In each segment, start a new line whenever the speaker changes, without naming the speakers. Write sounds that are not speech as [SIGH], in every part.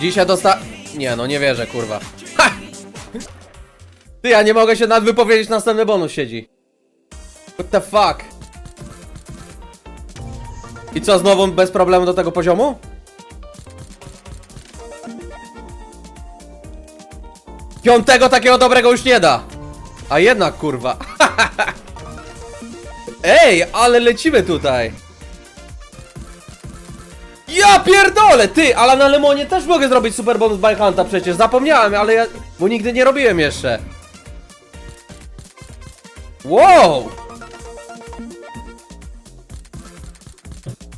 Dzisiaj dosta... Nie no, nie wierzę, kurwa. Ha! Ty, ja nie mogę się nawet wypowiedzieć, następny bonus siedzi. What the fuck? I co, znowu bez problemu do tego poziomu? Piątego takiego dobrego już nie da. A jednak, kurwa. [LAUGHS] Ej, ale lecimy tutaj. Ja pierdolę, ty, ale na Lemonie też mogę zrobić super bonus by Hunta przecież, zapomniałem, ale ja, bo nigdy nie robiłem jeszcze. Wow!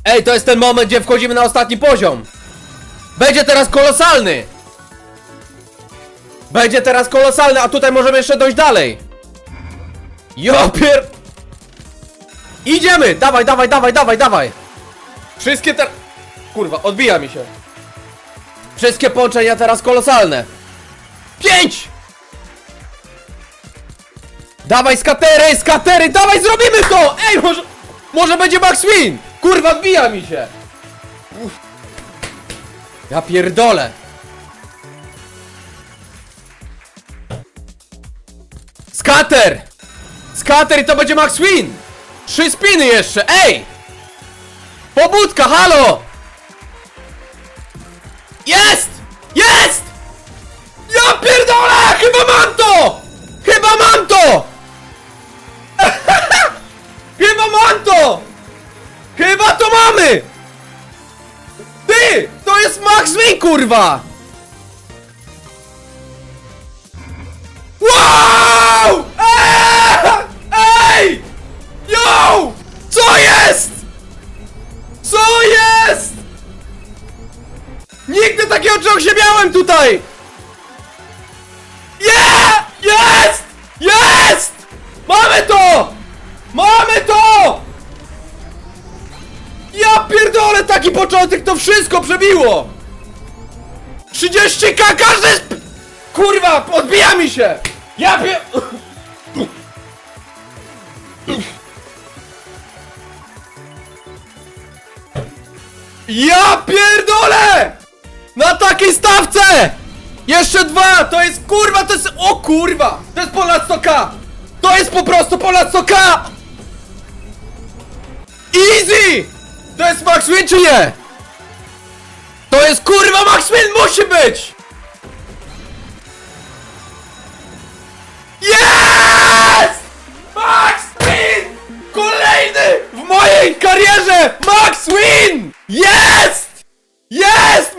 Ej, to jest ten moment, gdzie wchodzimy na ostatni poziom. Będzie teraz kolosalny. Będzie teraz kolosalny, a tutaj możemy jeszcze dojść dalej. Ja pier... Idziemy! Dawaj, dawaj, dawaj, dawaj, dawaj! Wszystkie te... Kurwa, odbija mi się. Wszystkie połączenia teraz kolosalne. Pięć! Dawaj skatery, skatery, dawaj zrobimy to! Ej, może... Może będzie Max Win! Kurwa, odbija mi się! Uff. Ja pierdolę! Skater! Skater i to będzie Max Win! Trzy spiny jeszcze, ej! Pobudka, halo! Jest! Jest! Ja pierdolę! Chyba mam to! Chyba mam to! [LAUGHS] Chyba mam to! Chyba to mamy! Ty! To jest Max Win, kurwa! Czegoś nie miałem tutaj! Yeah! Jest! Jest! Mamy to! Mamy to! Ja pierdolę, taki początek to wszystko przebiło! 30k każdy. Kurwa, odbija mi się! Ja pier... Ja pierdolę! Na takiej stawce! Jeszcze dwa! To jest kurwa, to jest... O kurwa! To jest ponad 100k! To jest po prostu ponad 100k! Easy! To jest Max Win czy nie? To jest kurwa Max Win musi być! Jest! Max Win! Kolejny w mojej karierze! Max Win! Jest! Jest!